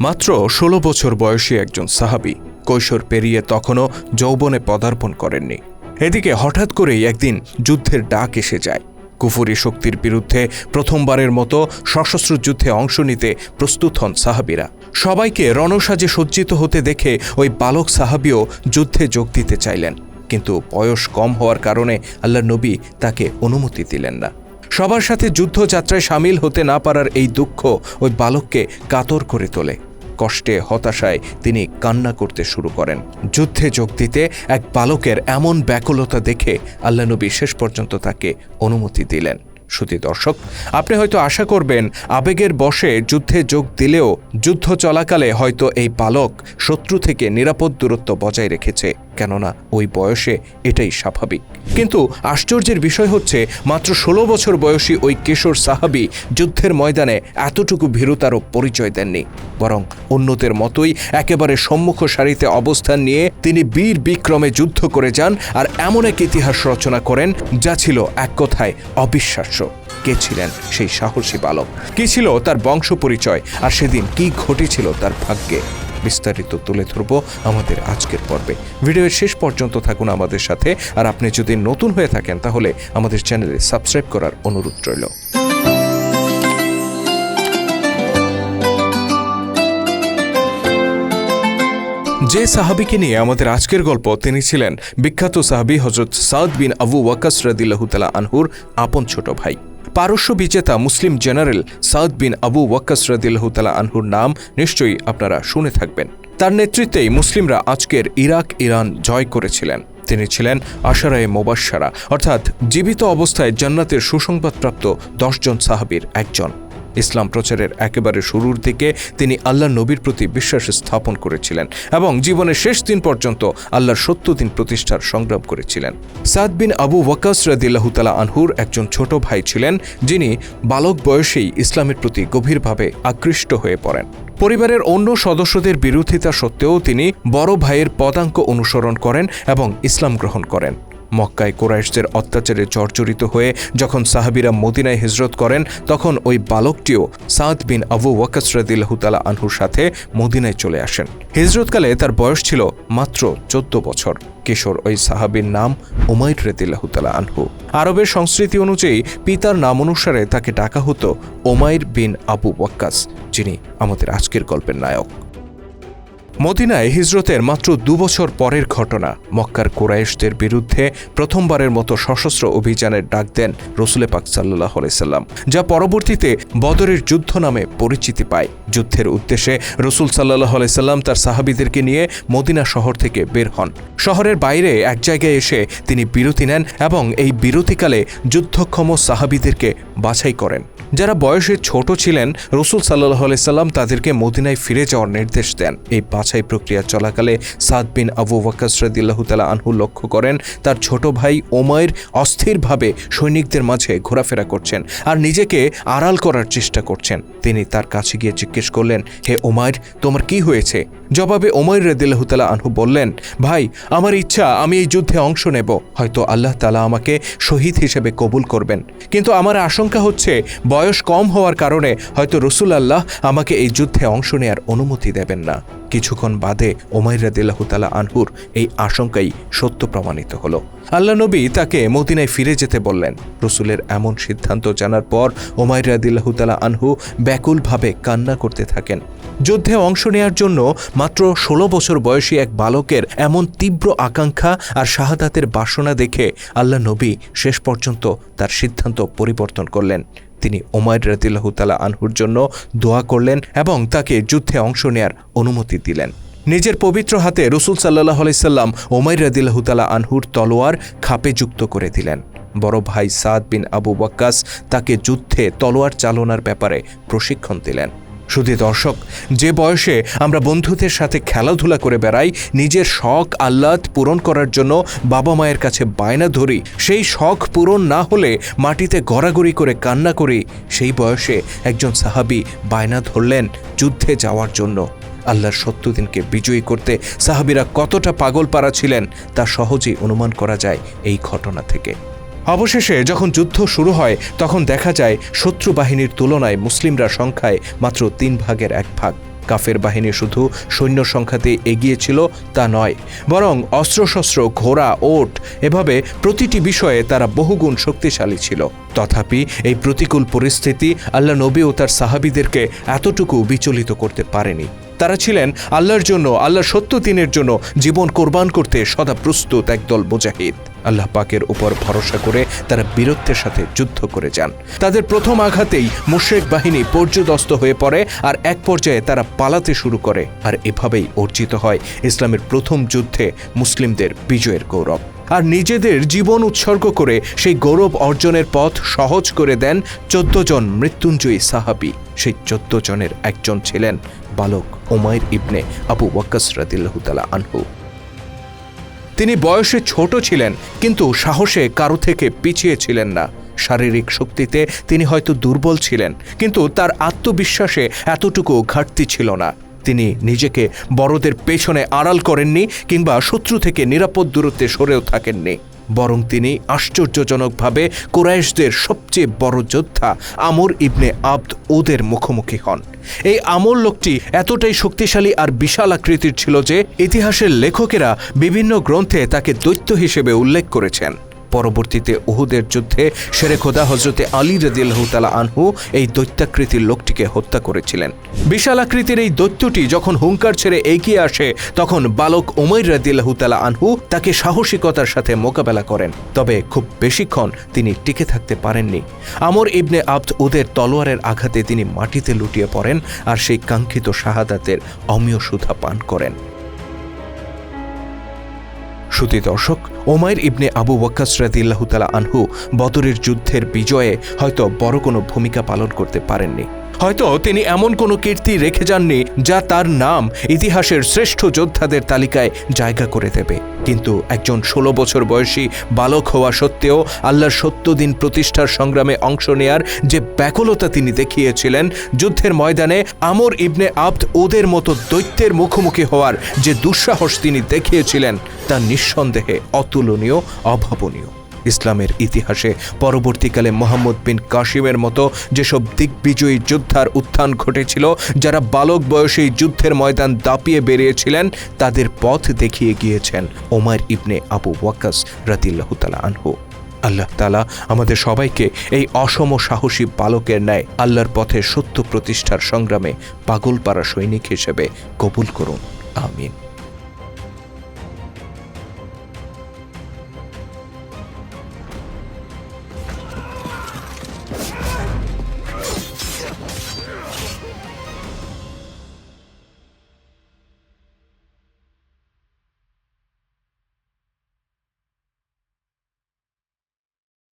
মাত্র ষোলো বছর বয়সী একজন সাহাবি কৈশোর পেরিয়ে তখনও যৌবনে পদার্পণ করেননি। এদিকে হঠাৎ করেই একদিন যুদ্ধের ডাক এসে যায়। কুফুরি শক্তির বিরুদ্ধে প্রথমবারের মতো সশস্ত্র যুদ্ধে অংশ নিতে প্রস্তুত হন সাহাবিরা। সবাইকে রণসাজে সজ্জিত হতে দেখে ওই বালক সাহাবিও যুদ্ধে যোগ দিতে চাইলেন। কিন্তু বয়স কম হওয়ার কারণে আল্লাহ নবী তাকে অনুমতি দিলেন না। সবার সাথে যুদ্ধযাত্রায় সামিল হতে না পারার এই দুঃখ ওই বালককে কাতর করে তোলে। কষ্টে, হতাশায় তিনি কান্না করতে শুরু করেন। যুদ্ধে যোগ দিতে এক বালকের এমন ব্যাকুলতা দেখে আল্লানবী শেষ পর্যন্ত তাকে অনুমতি দিলেন। শুধু দর্শক, আপনি হয়তো আশা করবেন, আবেগের বসে যুদ্ধে যোগ দিলেও যুদ্ধ চলাকালে হয়তো এই বালক শত্রু থেকে নিরাপদ দূরত্ব বজায় রেখেছে। কেননা ওই বয়সে এটাই স্বাভাবিক। কিন্তু আশ্চর্যের বিষয় হচ্ছে, মাত্র ষোলো বছর বয়সী ওই কিশোর সাহাবি যুদ্ধের ময়দানে এতটুকু ভীরুতারও পরিচয় দেননি। বরং অন্যদের মতোই একেবারে সম্মুখ সারিতে অবস্থান নিয়ে তিনি বীর বিক্রমে যুদ্ধ করে যান আর এমন এক ইতিহাস রচনা করেন যা ছিল এক কথায় অবিশ্বাস্য। কে ছিলেন সেই সাহসী বালক? কি ছিল তার বংশ পরিচয় আর সেদিন কি ঘটেছিল তার ভাগ্যে? বিস্তারিত তুলে ধরব আমাদের আজকের পর্বে। ভিডিওর শেষ পর্যন্ত থাকুন আমাদের সাথে, আর আপনি যদি নতুন হয়ে থাকেন, তাহলে আমাদের চ্যানেলে সাবস্ক্রাইব করার অনুরোধ রইল। যে সাহাবিকে নিয়ে আমাদের আজকের গল্প, তিনি ছিলেন বিখ্যাত সাহাবি হজরত সাউদ বিন আবু ওয়াকাস রদিল্লাহুতালা আনহুর আপন ছোট ভাই। পারস্য বিজেতা মুসলিম general Saad bin Abu Waqqas রদিল্লাহতালা আনহুর নাম নিশ্চয়ই আপনারা শুনে থাকবেন। তার নেতৃত্বেই মুসলিমরা আজকের ইরাক, ইরান জয় করেছিলেন। তিনি ছিলেন আশারায়ে মোবাসারা অর্থাৎ জীবিত অবস্থায় জান্নাতের সুসংবাদপ্রাপ্ত দশজন সাহাবির একজন। ইসলাম প্রচারের একেবারে শুরুর দিকে তিনি আল্লাহ নবীর প্রতি বিশ্বাস স্থাপন করেছিলেন এবং জীবনের শেষ দিন পর্যন্ত আল্লাহর সত্য দিন প্রতিষ্ঠার সংগ্রাম করেছিলেন। সাদ বিন আবু ওয়াকাস রাদিল্লাহুতালা আনহুর একজন ছোট ভাই ছিলেন, যিনি বালক বয়সেই ইসলামের প্রতি গভীরভাবে আকৃষ্ট হয়ে পড়েন। পরিবারের অন্য সদস্যদের বিরোধিতা সত্ত্বেও তিনি বড় ভাইয়ের পদাঙ্ক অনুসরণ করেন এবং ইসলাম গ্রহণ করেন। মক্কায় কোরাইশদের অত্যাচারে জর্জরিত হয়ে যখন সাহাবিরা মদিনায় হিজরত করেন, তখন ওই বালকটিও সাদ বিন আবু ওয়াকাস রাদিল্লাহুতালা আনহুর সাথে মদিনায় চলে আসেন। হিজরতকালে তার বয়স ছিল মাত্র চোদ্দ বছর। কিশোর ওই সাহাবির নাম উমাইর রেদিল্লাহুতালা আনহু। আরবের সংস্কৃতি অনুযায়ী পিতার নাম অনুসারে তাকে ডাকা হতো ওমাইর বিন আবু ওয়াক্কাস, যিনি আমাদের আজকের গল্পের নায়ক। মদিনায় হিজরতের মাত্র দুবছর পরের ঘটনা। মক্কার কোরাইশদের বিরুদ্ধে প্রথমবারের মতো সশস্ত্র অভিযানের ডাক দেন রসুলে পাক সাল্লাহ সাল্লাম, যা পরবর্তীতে বদরের যুদ্ধ নামে পরিচিতি পায়। যুদ্ধের উদ্দেশ্যে রসুল সাল্লাহ সাল্লাম তার সাহাবিদেরকে নিয়ে মদিনা শহর থেকে বের হন। শহরের বাইরে এক জায়গায় এসে তিনি বিরতি নেন এবং এই বিরতিকালে যুদ্ধক্ষম সাহাবিদেরকে বাছাই করেন। যারা বয়সে ছোট ছিলেন, রসুল সাল্লাহ সাল্লাম তাদেরকে মদিনায় ফিরে যাওয়ার নির্দেশ দেন। এই বাছাই প্রক্রিয়া চলাকালে সাদ বিন আবু ওয়াকাস রদিল্লাহ তালা আনহু লক্ষ্য করেন, তার ছোট ভাই ওমায়ের অস্থিরভাবে সৈনিকদের মাঝে ঘোরাফেরা করছেন আর নিজেকে আড়াল করার চেষ্টা করছেন। তিনি তার কাছে গিয়ে জিজ্ঞেস করলেন, হে ওমায়ের তোমার কি হয়েছে? জবাবে ওমায়ের রদিল্লাহ তালা আনহু বললেন, ভাই, আমার ইচ্ছা, আমি এই যুদ্ধে অংশ নেব। হয়তো আল্লাহ তালা আমাকে শহীদ হিসেবে কবুল করবেন। কিন্তু আমার আশঙ্কা হচ্ছে, বয়স কম হওয়ার কারণে হয়তো রসুল আল্লাহ আমাকে এই যুদ্ধে অংশ নেয়ার অনুমতি দেবেন না। কিছুক্ষণ বাদে ওমাইর রাদিল্লাহতালা আনহুর এই আশঙ্কাই সত্য প্রমাণিত হলো। আল্লাহ নবী তাকে মদিনায় ফিরে যেতে বললেন। রসুলের এমন সিদ্ধান্ত জানার পর ওমাইর রাদিল্লাহতালা আনহু ব্যাকুলভাবে কান্না করতে থাকেন। যুদ্ধে অংশ নেয়ার জন্য মাত্র ষোলো বছর বয়সী এক বালকের এমন তীব্র আকাঙ্ক্ষা আর শাহাদাতের বাসনা দেখে আল্লাহ নবী শেষ পর্যন্ত তার সিদ্ধান্ত পরিবর্তন করলেন। তিনি ওমায় রাদিল্লাহতালা আনহুর জন্য দোয়া করলেন এবং তাকে যুদ্ধে অংশ নেয়ার অনুমতি দিলেন। নিজের পবিত্র হাতে রসুল সাল্লাহ আলাইসাল্লাম ওমাই রাদিল্লাহতালা আনহুর তলোয়ার খাপে যুক্ত করে দিলেন। বড় ভাই সাদ বিন আবু ওয়াক্কাস তাকে যুদ্ধে তলোয়ার চালনার ব্যাপারে প্রশিক্ষণ দিলেন। শুধু দর্শক, যে বয়সে আমরা বন্ধুদের সাথে খেলাধুলা করে বেড়াই, নিজের শখ আহ্লাদ পূরণ করার জন্য বাবা মায়ের কাছে বায়না ধরি, সেই শখ পূরণ না হলে মাটিতে গড়াগড়ি করে কান্না করি, সেই বয়সে একজন সাহাবি বায়না ধরলেন যুদ্ধে যাওয়ার জন্য। আল্লাহর সত্যদিনকে বিজয়ী করতে সাহাবিরা কতটা পাগল পারা ছিলেন, তা সহজেই অনুমান করা যায় এই ঘটনা থেকে। অবশেষে যখন যুদ্ধ শুরু হয়, তখন দেখা যায় শত্রু বাহিনীর তুলনায় মুসলিমরা সংখ্যায় মাত্র তিন ভাগের এক ভাগ। কাফের বাহিনী শুধু সৈন্য সংখ্যাতে এগিয়ে ছিল, তা নয়। বরং অস্ত্রশস্ত্র, ঘোড়া, ওট, এভাবে প্রতিটি বিষয়ে তারা বহুগুণ শক্তিশালী ছিল। তথাপি এই প্রতিকূল পরিস্থিতি আল্লাহ নবী ও তার সাহাবিদেরকে এতটুকু বিচলিত করতে পারেনি। তারা ছিলেন আল্লাহর জন্য, আল্লাহর সত্য দিনের জন্য জীবন কোরবান করতে সদা প্রস্তুত একদল মুজাহিদ। আল্লাহ পাকের উপর ভরসা করে তারা বীরত্বের সাথে যুদ্ধ করে যান। তাদের প্রথম আঘাতেই মুশ্রেক বাহিনী পর্যদস্ত হয়ে পড়ে আর এক পর্যায়ে তারা পালাতে শুরু করে আর এভাবেই অর্জিত হয় ইসলামের প্রথম যুদ্ধে মুসলিমদের বিজয়ের গৌরব। আর নিজেদের জীবন উৎসর্গ করে সেই গৌরব অর্জনের পথ সহজ করে দেন চোদ্দ জন মৃত্যুঞ্জয়ী সাহাবি। সেই চোদ্দ জনের একজন ছিলেন বালক ওমাইর ইবনে আবু ওয়াক্কাস রাদিল্লাহুতালা আনহু। তিনি বয়সে ছোট ছিলেন, কিন্তু সাহসে কারও থেকে পিছিয়ে ছিলেন না। শারীরিক শক্তিতে তিনি হয়তো দুর্বল ছিলেন, কিন্তু তার আত্মবিশ্বাসে এতটুকু ঘাটতি ছিল না। তিনি নিজেকে বড়দের পেছনে আড়াল করেননি কিংবা শত্রু থেকে নিরাপদ দূরত্বে সরেও থাকেননি। বরং তিনি আশ্চর্যজনকভাবে কোরাইশদের সবচেয়ে বড় যোদ্ধা আমর ইবনে আব্দ ওদের মুখোমুখি হন। এই আমর লোকটি এতটাই শক্তিশালী আর বিশাল আকৃতির ছিল যে ইতিহাসের লেখকেরা বিভিন্ন গ্রন্থে তাকে দৈত্য হিসেবে উল্লেখ করেছেন। পরবর্তীতে উহুদের যুদ্ধে শেরে খোদা হজরতে আলী রদিল্লাহতালা আনহু এই দৈত্যাকৃতির লোকটিকে হত্যা করেছিলেন। বিশাল আকৃতির এই দৈত্যটি যখন হুঙ্কার ছেড়ে এগিয়ে আসে, তখন বালক উমৈর রদিল্লাহতালা আনহু তাকে সাহসিকতার সাথে মোকাবেলা করেন। তবে খুব বেশিক্ষণ তিনি টিকে থাকতে পারেননি। আমর ইবনে আব্দ উদের তলোয়ারের আঘাতে তিনি মাটিতে লুটিয়ে পড়েন আর সেই কাঙ্ক্ষিত শাহাদাতের অমীয় সুধা পান করেন। শ্রুতি দর্শক, ওমায়ের ইবনে আবু ওয়াক্কাস রাদিল্লাহু তালা আনহু বদরের যুদ্ধের বিজয়ে হয়তো বড় কোনো ভূমিকা পালন করতে পারেননি। হয়তো তিনি এমন কোনো কীর্তি রেখে যাননি যা তার নাম ইতিহাসের শ্রেষ্ঠ যোদ্ধাদের তালিকায় জায়গা করে দেবে। কিন্তু একজন ষোলো বছর বয়সী বালক হওয়া সত্ত্বেও আল্লাহর সত্য দিন প্রতিষ্ঠার সংগ্রামে অংশ নেয়ার যে ব্যাকুলতা তিনি দেখিয়েছিলেন, যুদ্ধের ময়দানে আমর ইবনে আব্দ ওদের মতো দৈত্যের মুখোমুখি হওয়ার যে দুঃসাহস তিনি দেখিয়েছিলেন, তা নিঃসন্দেহে অতুলনীয়, অভাবনীয়। ইসলামের ইতিহাসে। পরবর্তীকালে মোহাম্মদ বিন কাশিমের মতো যেসব দিগ্বিজয়ী যোদ্ধার উত্থান ঘটেছিল, যারা বালক বয়সে যুদ্ধের ময়দান দাপিয়ে বেরিয়েছিলেন, তাদের পথ দেখিয়ে গিয়েছেন ওমার ইবনে আবু ওয়াকাস রাতিল্লাহতালা আনহু। আল্লাহ তালা আমাদের সবাইকে এই অসম সাহসী বালকের ন্যায় আল্লাহর পথে সত্য প্রতিষ্ঠার সংগ্রামে পাগলপাড়া সৈনিক হিসেবে কবুল করুন। আমিন।